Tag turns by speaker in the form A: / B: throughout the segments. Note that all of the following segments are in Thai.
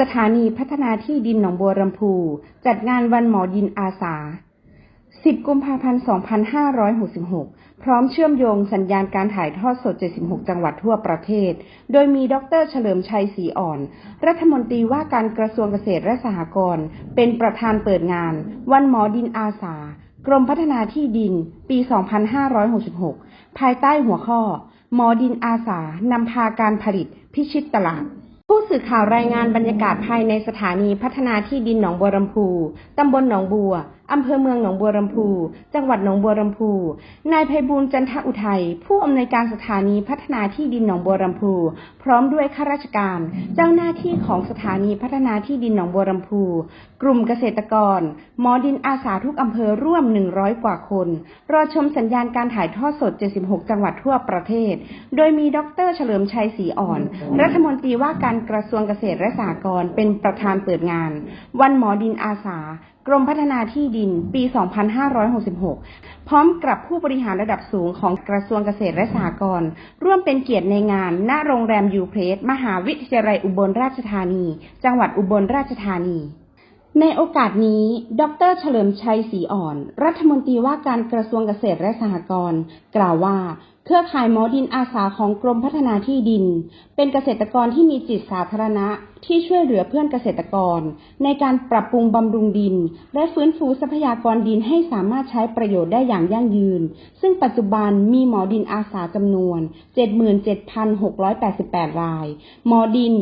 A: สถานีพัฒนาที่ดินหนองบัวลำพู จัดงานวันหมอดินอาสา 10 กุมภาพันธ์ 2566 พร้อมเชื่อมโยงสัญญาณการถ่ายทอดสด 76 จังหวัดทั่วประเทศ โดยมีดรเฉลิมชัยศรีอ่อน รัฐมนตรีว่าการกระทรวงเกษตรและสหกรณ์ เป็นประธานเปิดงาน วันหมอดินอาสา กรมพัฒนาที่ดิน ปี 2566 ภายใต้หัวข้อ หมอดินอาสานำพาการผลิตพิชิตตลาด ผู้สื่อข่าวรายงานบรรยากาศภายในสถานีพัฒนาที่ดินหนองบัวลำพู ตำบลหนองบัว อำเภอเมืองหนองบัวลำพู จังหวัดหนองบัวลำพู นายไพบูลย์จันทอุทัย ผู้อำนวยการสถานีพัฒนาที่ดินหนองบัวลำพู พร้อมด้วยข้าราชการ เจ้าหน้าที่ของสถานีพัฒนาที่ดินหนองบัวลำพู กลุ่มเกษตรกร หมอดินอาสาทุกอำเภอร่วม 100 กว่าคน รอชมสัญญาณการถ่ายทอดสด 76 จังหวัดทั่วประเทศ โดยมีดรเฉลิมชัยศรีอ่อน รัฐมนตรีว่าการกระทรวงเกษตรและสหกรณ์เป็นประธานเปิดงาน วันหมอดินอาสากรมพัฒนาที่ดินปี 2566 พร้อมกับผู้บริหารระดับสูงของกระทรวงเกษตรและสหกรณ์ร่วมเป็นเกียรติในงาน ณ โรงแรมยูเพรสมหาวิทยาลัยอุบลราชธานี จังหวัดอุบลราชธานี ในโอกาสนี้ ดร เฉลิมชัยศรีอ่อน รัฐมนตรีว่าการกระทรวงเกษตรและสหกรณ์ กล่าวว่า เครือข่ายหมอดินอาสาของกรมพัฒนาที่ดิน เป็นเกษตรกรที่มีจิตสาธารณะที่ช่วยเหลือเพื่อนเกษตรกร ในการปรับปรุงบำรุงดิน และฟื้นฟูทรัพยากรดินให้สามารถใช้ประโยชน์ได้อย่างยั่งยืน ซึ่งปัจจุบันมีหมอดินอาสาจำนวน 77,688 ราย หมอดิน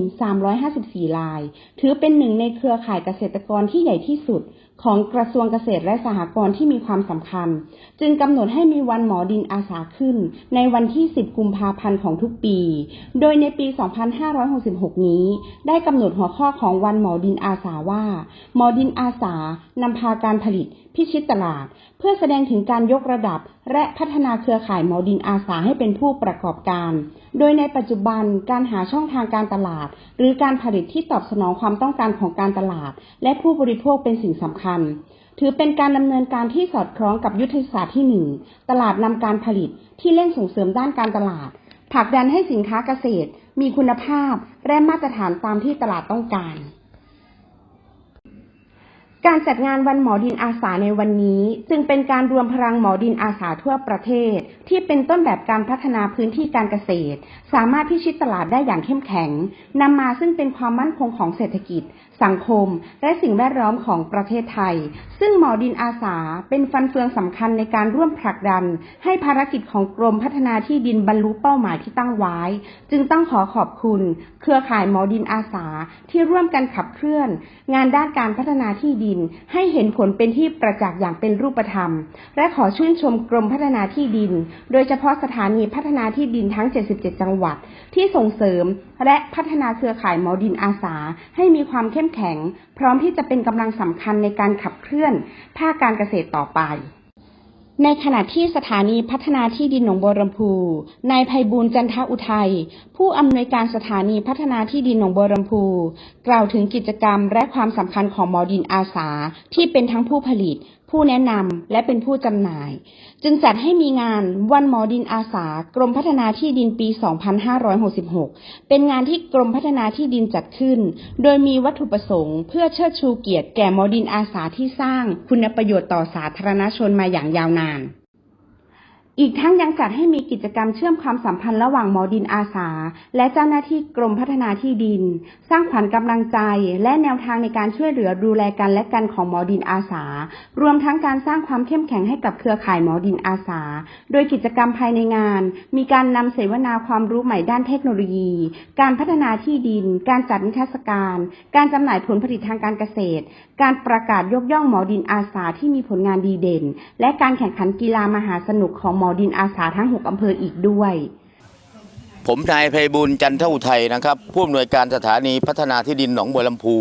A: 354 ราย ถือเป็นหนึ่งในเครือข่ายเกษตรกรที่ใหญ่ที่สุด ของกระทรวงเกษตรและสหกรณ์ที่มีความสำคัญ จึงกำหนดให้มีวันหมอดินอาสาขึ้น ในวันที่ 10 กุมภาพันธ์ของทุกปี โดยในปี 2566 นี้ ได้กำหนดหัวข้อของวันหมอดินอาสาว่า หมอดินอาสานำพาการผลิตพิชิตตลาด เพื่อแสดงถึงการยกระดับ และพัฒนาเครือข่ายหมอดินอาสาให้เป็นผู้ประกอบการ โดยในปัจจุบันการหาช่องทางการตลาด หรือการผลิตที่ตอบสนองความต้องการของการตลาด และผู้บริโภคเป็นสิ่งสำคัญ ถือเป็นการดำเนินการที่สอดคล้องกับยุทธศาสตร์ที่หนึ่งตลาดนำการผลิตที่เร่งส่งเสริมด้านการตลาด ผลักดันให้สินค้าเกษตร มีคุณภาพและมาตรฐานตามที่ตลาดต้องการ การจัดงานวันหมอดินอาสาในวันนี้ จึงเป็นการรวมพลังหมอดินอาสาทั่วประเทศ ที่เป็นต้นแบบการพัฒนาพื้นที่การเกษตร สามารถพิชิตตลาดได้อย่างเข้มแข็งนำมาซึ่งเป็นความมั่นคงของเศรษฐกิจ สังคม และสิ่งแวดล้อมของประเทศไทย ซึ่งหมอดินอาสาเป็นฟันเฟืองสำคัญในการร่วมผลักดัน ให้ภารกิจของกรมพัฒนาที่ดินบรรลุเป้าหมายที่ตั้งไว้ จึงต้องขอขอบคุณ เครือข่ายหมอดินอาสาที่ร่วมกันขับเคลื่อน งานด้านการพัฒนาที่ดินให้เห็นผลเป็นที่ประจักษ์อย่างเป็นรูปธรรม และขอชื่นชมกรมพัฒนาที่ดิน โดยเฉพาะสถานีพัฒนาที่ดินทั้ง 77 จังหวัด ที่ส่งเสริม และพัฒนาเครือข่ายหมอดินอาสา ให้มีความเข้มแข็ง พร้อมที่จะเป็นกำลังสำคัญในการขับเคลื่อนภาคการเกษตรต่อไป ในขณะที่สถานีพัฒนาที่ดินหนองบัวลำพู นายภัยบูลจันทอุทัย ผู้อำนวยการสถานีพัฒนาที่ดินหนองบัวลำพู กล่าวถึงกิจกรรมและความสำคัญของหมอดินอาสาที่เป็นทั้งผู้ผลิต ผู้แนะนำและเป็นผู้จำหน่าย จึงจัดให้มีงานวันหมอดินอาสา กรมพัฒนาที่ดินปี 2566 เป็นงานที่กรมพัฒนาที่ดินจัดขึ้น โดยมีวัตถุประสงค์ เพื่อเชิดชูเกียรติแก่หมอดินอาสาที่สร้างคุณประโยชน์ต่อสาธารณชนมาอย่างยาวนาน อีกทั้งยังจัดให้มีกิจกรรมเชื่อมความสัมพันธ์ระหว่างหมอดินอาสา และเจ้าหน้าที่กรมพัฒนาที่ดิน สร้างขวัญกำลังใจ และแนวทางในการช่วยเหลือดูแลกันและกันของหมอดินอาสา รวมทั้งการสร้างความเข้มแข็งให้กับเครือข่ายหมอดินอาสา โดยกิจกรรมภายในงาน มีการนำเสวนาความรู้ใหม่ด้านเทคโนโลยี การพัฒนาที่ดิน การจัดนิทรรศการ การจำหน่ายผลผลิตทางการเกษตร การประกาศยกย่องหมอดินอาสาที่มีผลงานดีเด่น และการแข่งขันกีฬามหาสนุกของหมอดินอาสาทั้ง 6 อำเภออีกด้วย
B: ผมนายไพบุญจันทอุทัยนะครับ ผู้อำนวยการสถานีพัฒนาที่ดินหนองบัวลำพู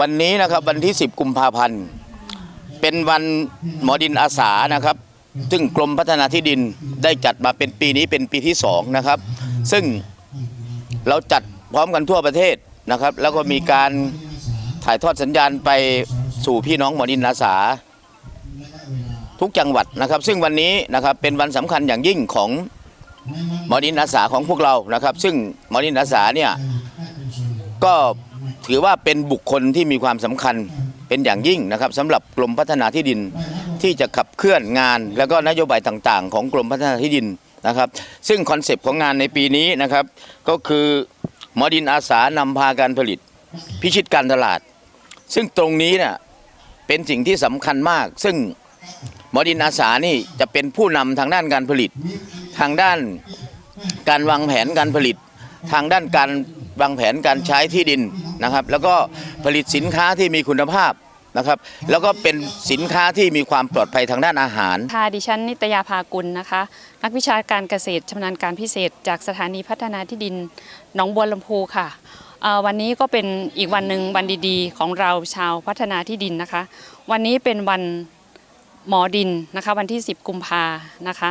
B: วันนี้นะครับวันที่ 10 กุมภาพันธ์ เป็นวันหมอดินอาสานะครับ ซึ่งกรมพัฒนาที่ดินได้จัดมาเป็นปีนี้เป็นปีที่สองนะครับ ซึ่งเราจัดพร้อมกันทั่วประเทศนะครับ แล้วก็มีการถ่ายทอดสัญญาณไปสู่พี่น้องหมอดินอาสา ทุกจังหวัดนะครับ ซึ่งวันนี้นะครับเป็นวันสำคัญอย่างยิ่งของหมอดินอาสาของพวกเรานะครับ ซึ่งหมอดินอาสาเนี่ยก็ถือว่าเป็นบุคคลที่มีความสำคัญเป็นอย่างยิ่งนะครับสำหรับกรมพัฒนาที่ดินที่จะขับเคลื่อนงาน แล้วก็นโยบายต่างๆ ของกรมพัฒนาที่ดินนะครับ ซึ่งคอนเซปต์ของงานในปีนี้นะครับ ก็คือหมอดินอาสานำพาการผลิตพิชิตการตลาด ซึ่งตรงนี้เนี่ยเป็นสิ่งที่สำคัญมาก ซึ่ง หมอดินอาสานี่จะเป็นผู้นำทางด้านการผลิต ทางด้านการวางแผนการผลิต ทางด้านการวางแผนการใช้ที่ดินนะครับ แล้วก็ผลิตสินค้าที่มีคุณภาพนะครับ แล้วก็เป็นสินค้าที่มีความปลอดภัยทางด้านอาหาร
C: ค่ะดิฉันนิตยาภากุลนะคะ นักวิชาการเกษตรชำนาญการพิเศษ จากสถานีพัฒนาที่ดินหนองบัวลำพูค่ะวันนี้ก็เป็นอีกวันหนึ่งวันดีๆ ของเราชาวพัฒนาที่ดินนะคะ วันนี้เป็นวัน หมอดินนะคะวันที่ 10 กุมภานะคะ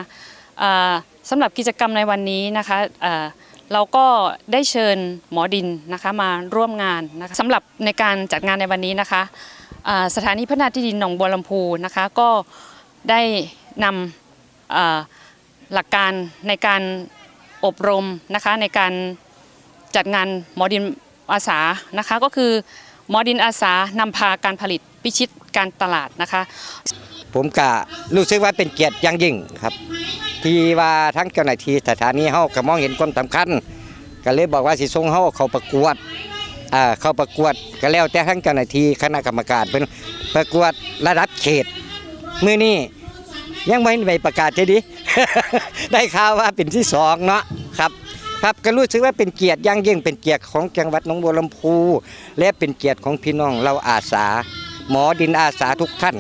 C: สำหรับกิจกรรมในวันนี้นะคะเราก็ได้เชิญหมอดินนะคะมาร่วมงานนะคะสำหรับในการจัดงานในวันนี้นะคะสถานีพัฒนาที่ดินหนองบัวลำพูนะคะก็ได้นำหลักการในการอบรมนะคะในการจัดงานหมอดินอาสานะคะก็คือ หมอดินอาสานำพาการผลิตพิชิตการตลาดนะคะ
D: ผมก็รู้สึกว่าเป็นเกียรติอย่างยิ่งครับ ที่ว่าทั้งเจ้าหน้าที่สถานีเฮาก็มองเห็นความสำคัญ ก็เลยบอกว่าสิส่งเฮาเข้าประกวดอ่าเข้าประกวดก็แล้วแต่ทั้งเจ้าหน้าที่คณะกรรมการเป็นประกวดระดับเขตมื้อนี้ยังไม่ไปประกาศเท่ดีได้ข่าวว่าเป็นที่สองเนาะ ครับก็รู้สึกว่าเป็นเกียรติอย่างยิ่งเป็นเกียรติของจังหวัดหนองบัวลำพูและเป็นเกียรติของพี่น้องเราอาสา หมอดินอาสาทุกท่าน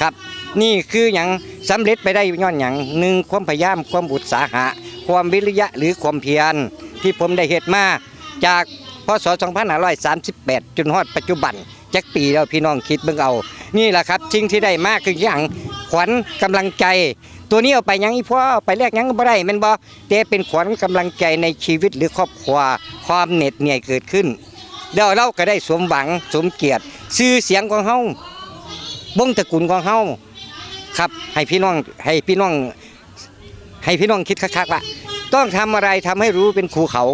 D: ครับ นี่คืออย่างสำเร็จไปได้ย้อนอย่างหนึ่งความพยายามความอุตสาหะ ความวิริยะหรือความเพียร ที่ผมได้เหตุมาจากพศ 2538 จนฮอดปัจจุบันจักปีแล้วพี่น้องคิดเบิ่งเอา นี่แหละครับสิ่งที่ได้มากคืออย่างขวัญกำลังใจ ตัวนี้เอาไปยังอีพ่อเอาไปแลกยังบ่ได้แม่นบ่แต่เป็นขวัญกำลังใจในชีวิตหรือครอบครัวความเหน็ดเหนื่อยเกิดขึ้นเดี๋ยวเราก็ได้สมหวังสมเกียรติชื่อเสียงของเฮาบงตระกูลของเฮาครับ ให้พี่น้องให้พี่น้องให้พี่น้องคิดคักๆว่าต้องทำอะไรทำให้รู้เป็นครูเขา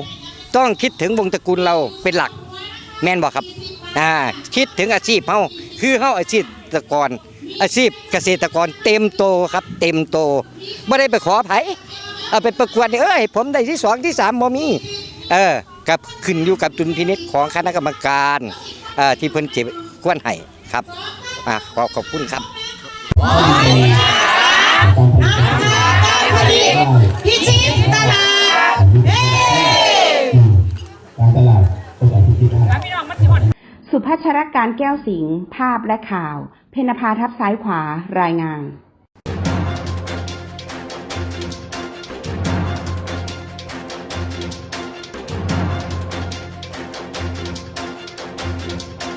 D: ต้องคิดถึงวงตระกูลเราเป็นหลัก แม่นบอกครับอ่าคิดถึงอาชีพเฮาคือเฮาอาชีพตะกร อาชีพเกษตรกรเต็มโตครับ เต็มโตไม่ได้ไปขอไผเอาไปประกวดเนี่ยเอ้ยผมได้ที่สองที่สามบ่มีเออกับขึ้นอยู่กับดุลพินิจของคณะกรรมการเอ่อที่เพิ่นเจ็บควรให้ครับอ่าขอขอบคุณครับ
E: พิชิตตลาด
F: การตลาดโอกาสพิชิตได้
A: สุพัชรการแก้วสิงห์ภาพและข่าว เพนภาทับซ้ายขวารายงาน